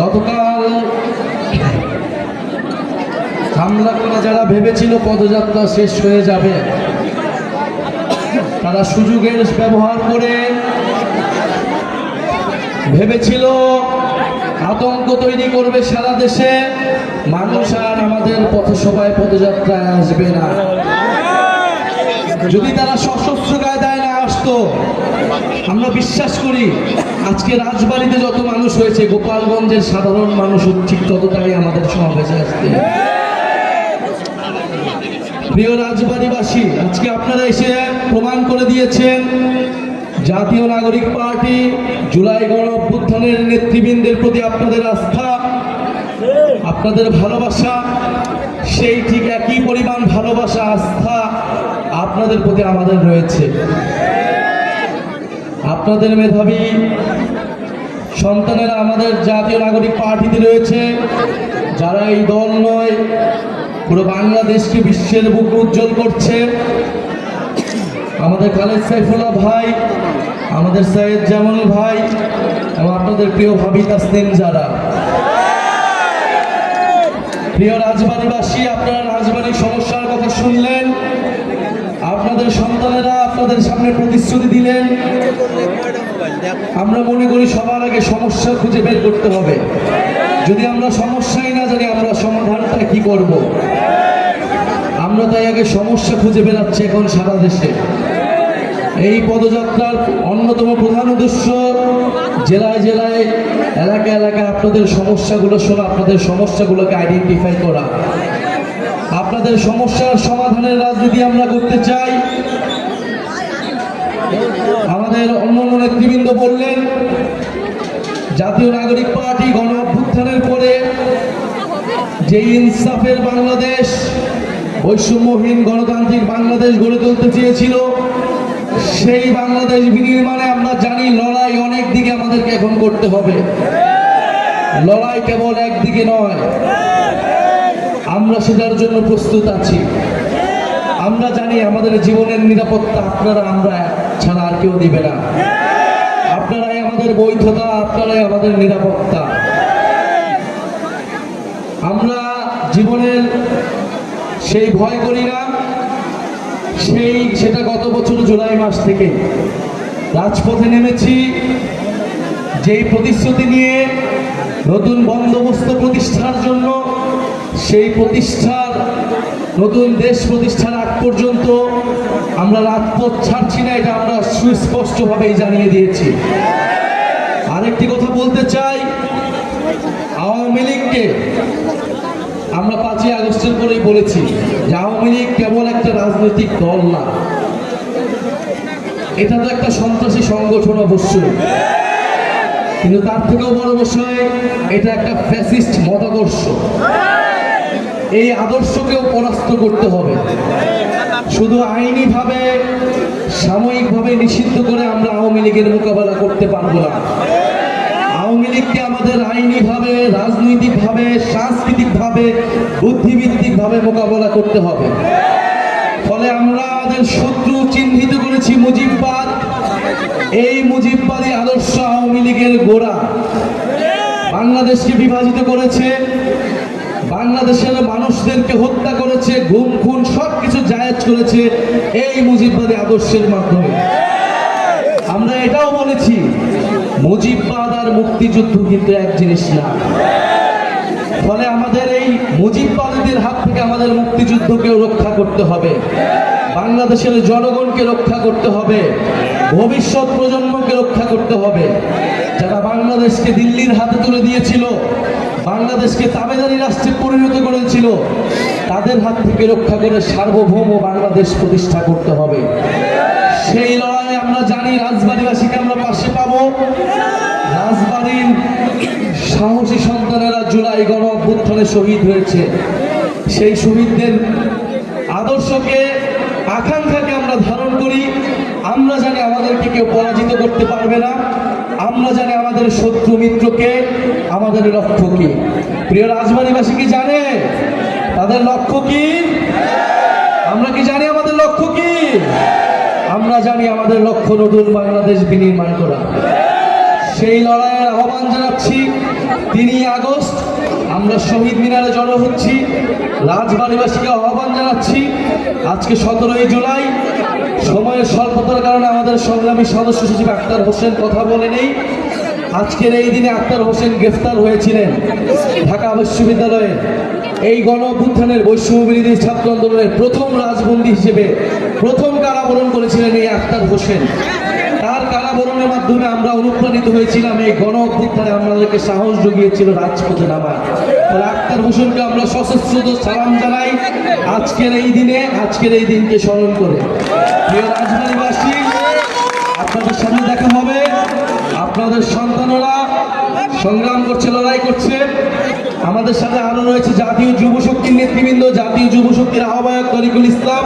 গতকাল হামলা করে যারা ভেবেছিল পদযাত্রা শেষ হয়ে যাবে, তারা সুযোগের ব্যবহার করে ভেবেছিল আতঙ্ক তৈরি করবে সারা দেশে। মানুষ আর আমাদের পথসভায় পদযাত্রায় আসবে না। যদি তারা সশস্ত্র কায়দায় না আসতো আমরা বিশ্বাস করি, আজকে রাজবাড়িতে যত মানুষ হয়েছে, গোপালগঞ্জের সাধারণ মানুষ ঠিক ততটাই আমাদের সমাবেশে আসতে প্রিয় রাজবাড়িবাসী, আজকে আপনারা এসে প্রমাণ করে দিয়েছেন, জাতীয় নাগরিক পার্টি জুলাই গণ অভ্যুত্থানের নেতৃবৃন্দের প্রতি আপনাদের আস্থা, আপনাদের ভালোবাসা, সেই ঠিক একই পরিমাণ ভালোবাসা, আস্থা আপনাদের প্রতি আমাদের রয়েছে। আপনাদের মেধাবী সন্তানেরা আমাদের জাতীয় নাগরিক পার্টিতে রয়েছে। যারা এই দল নয়, পুরো বাংলাদেশকে বিশ্বের বুক উজ্জ্বল করছে। আমাদের খালেদ সাইফুল্লাহ ভাই, আমাদের সৈয়দ জামাল ভাই, এবং আপনাদের প্রিয় ভাবি তাসনিম যারা। প্রিয় রাজবাড়িবাসী, আপনারা রাজবাড়ির সমস্যার কথা শুনলেন। আপনাদের সামনে প্রতিশ্রুতি দিলেন। আমরা মনে করি সবার আগে সমস্যা খুঁজে বের করতে হবে। যদি আমরা সমস্যাই না জানি, আমরা সমাধানটা কি করব? আমরা তাই আগে সমস্যা খুঁজে বেড়াচ্ছি এখন সারা দেশে। এই পদযাত্রার অন্যতম প্রধান উদ্দেশ্য জেলায় জেলায়, এলাকা এলাকায় আপনাদের সমস্যাগুলো শোনা, আপনাদের সমস্যাগুলোকে আইডেন্টিফাই করা। আপনাদের সমস্যার সমাধানের রাজনীতি আমরা করতে চাই আমাদের অন্য অন্য নেতৃবৃন্দ বললেন, জাতীয় নাগরিক পার্টি গণ অভ্যুত্থানের পরে যে ইনসাফের বাংলাদেশ, বৈষম্যহীন গণতান্ত্রিক বাংলাদেশ গড়ে তুলতে চেয়েছিল, সেই বাংলাদেশ বিনির্মাণে আমরা জানি লড়াই অনেক দিকে আমাদেরকে এখন করতে হবে। লড়াই কেবল একদিকে নয়, আমরা সেটার জন্য প্রস্তুত আছি। আমরা জানি আমাদের জীবনের নিরাপত্তা আপনারা, আমরা ছাড়া আর কেউ দিবে না। আমাদের বৈধতা, আপনারাই আমাদের নিরাপত্তা। আমরা জীবনের সেই ভয় করি না, সেই, সেটা গত বছর জুলাই মাস থেকে রাজপথে নেমেছি। যেই প্রতিশ্রুতি নিয়ে নতুন বন্দোবস্ত প্রতিষ্ঠার জন্য, সেই প্রতিষ্ঠার, নতুন দেশ প্রতিষ্ঠার আগ পর্যন্ত আমরা রাজপথ ছাড়ছি না, এটা আমরা সুস্পষ্টভাবেই জানিয়ে দিয়েছি। আরেকটি কথা বলতে চাই। আওয়ামী লীগকে আমরা পাঁচই আগস্টের পরেই বলেছি যে আওয়ামী লীগ কেবল একটা রাজনৈতিক দল না। এটা তো একটা সন্ত্রাসী সংগঠন অবশ্যই। কিন্তু তার থেকেও বড় বিষয়, এটা একটা ফ্যাসিস্ট মতাদর্শ। এই আদর্শকেও পরাস্ত করতে হবে। শুধু আইনিভাবে, সাময়িকভাবে নিষিদ্ধ করে আমরা আওয়ামী লীগের মোকাবেলা করতে পারব না। আওয়ামী লীগকে আমাদের আইনিভাবে, রাজনৈতিকভাবে, সাংস্কৃতিকভাবে বুদ্ধিভিত্তিকভাবে মোকাবেলা করতে হবে। ফলে আমরা আমাদের শত্রু চিহ্নিত করেছি মুজিববাদ। এই মুজিববাদী আদর্শ আওয়ামী লীগের গোড়া। বাংলাদেশকে বিভাজিত করেছে, বাংলাদেশের মানুষদেরকে হত্যা করেছে, গুম, খুন সব কিছু জায়েজ করেছে এই মুজিববাদী আদর্শের মাধ্যমে। আমরা এটাও বলেছি মুজিববাদ মুক্তিযুদ্ধ কিন্তু এক জিনিস না। ফলে আমাদের এই মুজিববাদীদের হাত থেকে আমাদের মুক্তিযুদ্ধকেও রক্ষা করতে হবে। বাংলাদেশের জনগণকে রক্ষা করতে হবে। ভবিষ্যৎ প্রজন্মকে রক্ষা করতে হবে। যারা বাংলাদেশকে দিল্লির হাতে তুলে দিয়েছিল, বাংলাদেশকে তাবেদারি রাষ্ট্রে পরিণত করেছিল, তাদের হাত থেকে রক্ষা করে সার্বভৌম বাংলাদেশ প্রতিষ্ঠা করতে হবে। সেই লড়াই আমরা জানি রাজবাড়িবাসীকে আমরা পাশে পাবো। রাজবাড়ির সাহসী সন্তানেরা জুলাই গণ অভ্যুত্থানে শহীদ হয়েছে। সেই শহীদদের আদর্শকে, আকাঙ্ক্ষাকে আমরা ধারণ করি। আমরা জানি আমাদেরকে কেউ পরাজিত করতে পারবে না। আমরা জানি আমাদের শত্রু মিত্রকে, আমাদের লক্ষ্য কি প্রিয় রাজবাড়িবাসী কি জানে? তাদের লক্ষ্য কি? আমরা কি জানি আমাদের লক্ষ্য কি? আমরা জানি আমাদের লক্ষ্য নতুন বাংলাদেশ বিনির্মাণ করা। সেই লড়াইয়ের আহ্বান জানাচ্ছি, তিনই আগস্ট, আমরা শহীদ মিনারে জড়ো হচ্ছি। রাজবাড়িবাসীকে আহ্বান জানাচ্ছি, আজকে সতেরোই জুলাই, সময়ের স্বল্পতার কারণে আমাদের সংগ্রামী সদস্য সচিব আক্তার হোসেন কথা বলে নেই। আজকের এই দিনে আক্তার হোসেন গ্রেফতার হয়েছিলেন ঢাকা বিশ্ববিদ্যালয়ে। এই গণ অভ্যুত্থানের বৈষম্যবিরোধী ছাত্র আন্দোলনের প্রথম রাজবন্দী হিসেবে প্রথম কারাবরণ করেছিলেন এই আক্তার হোসেন। তার কারাবরণের মাধ্যমে আমরা অনুপ্রাণিত হয়েছিলাম, এই গণ অভ্যুত্থানে আমাদেরকে সাহস জুগিয়েছিল রাজপথে নামা আক্তার হোসেনকে আমরা সশস্ত্র সালাম জানাই আজকের এই দিনে, আজকের এই দিনকে স্মরণ করে। প্রিয় রাজবাড়িবাসী, আপনাদের সামনে দেখা হবে। আপনাদের সন্তানরা সংগ্রাম করছে, লড়াই করছে। আমাদের সাথে আরও রয়েছে জাতীয় যুব শক্তির নেতৃবৃন্দ, জাতীয় যুব শক্তির আহ্বায়ক তরিকুল ইসলাম।